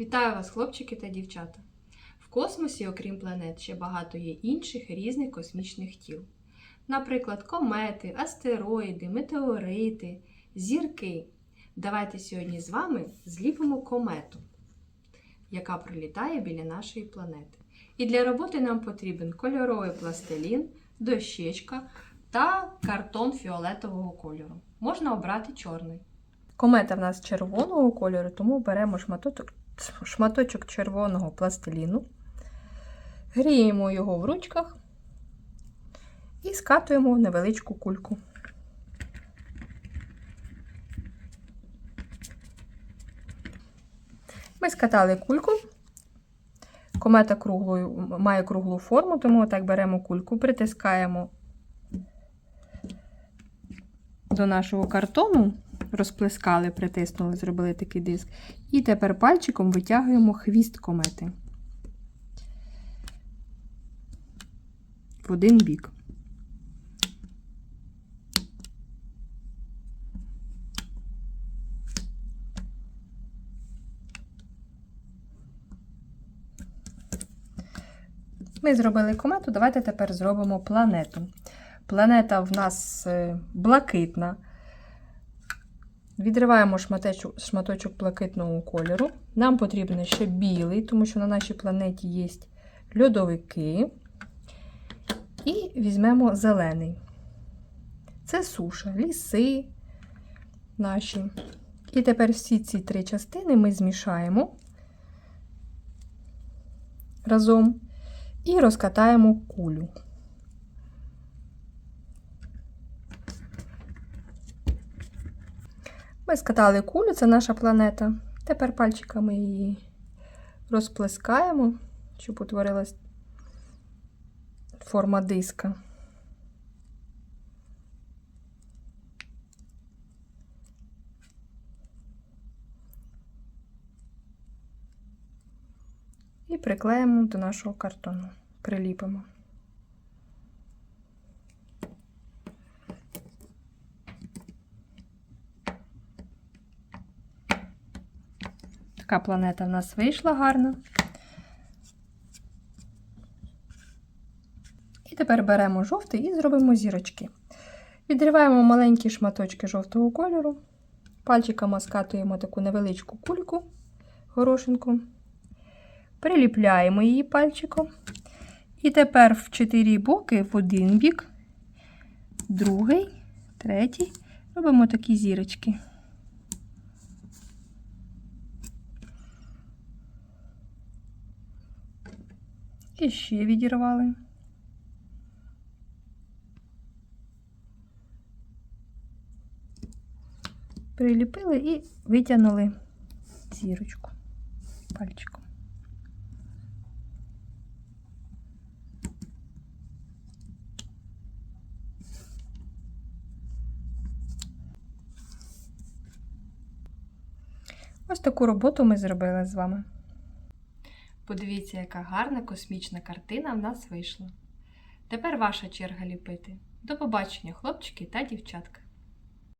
Вітаю вас, хлопчики та дівчата! В космосі, окрім планет, ще багато є інших різних космічних тіл. Наприклад, комети, астероїди, метеорити, зірки. Давайте сьогодні з вами зліпимо комету, яка пролітає біля нашої планети. І для роботи нам потрібен кольоровий пластилін, дощечка та картон фіолетового кольору. Можна обрати чорний. Комета в нас червоного кольору, тому беремо шматочок, шматочок червоного пластиліну, гріємо його в ручках і скатуємо в невеличку кульку. Ми скатали кульку. Комета круглою, має круглу форму, тому так беремо кульку, притискаємо до нашого картону, розплескали, притиснули, зробили такий диск. І тепер пальчиком витягуємо хвіст комети в один бік. Ми зробили комету, давайте тепер зробимо планету. Планета в нас е, блакитна. Відриваємо шматочок, шматочок блакитного кольору. Нам потрібен ще білий, тому що на нашій планеті є льодовики. І візьмемо зелений. Це суша, ліси наші. І тепер всі ці три частини ми змішаємо разом і розкатаємо кулю. Ми скатали кулю, це наша планета. Тепер пальчиками її розплескаємо, щоб утворилась форма диска. І приклеїмо до нашого картону, приліпимо. Така планета в нас вийшла гарна. І тепер беремо жовтий і зробимо зірочки. Відриваємо маленькі шматочки жовтого кольору, пальчиками скатуємо таку невеличку кульку, горошинку, приліпляємо її пальчиком. І тепер в чотири боки в один бік, другий, третій, робимо такі зірочки. І ще відірвали. Приліпили і витягнули зірочку пальчиком. Ось таку роботу ми зробили з вами. Подивіться, яка гарна космічна картина в нас вийшла. Тепер ваша черга ліпити. До побачення, хлопчики та дівчатка!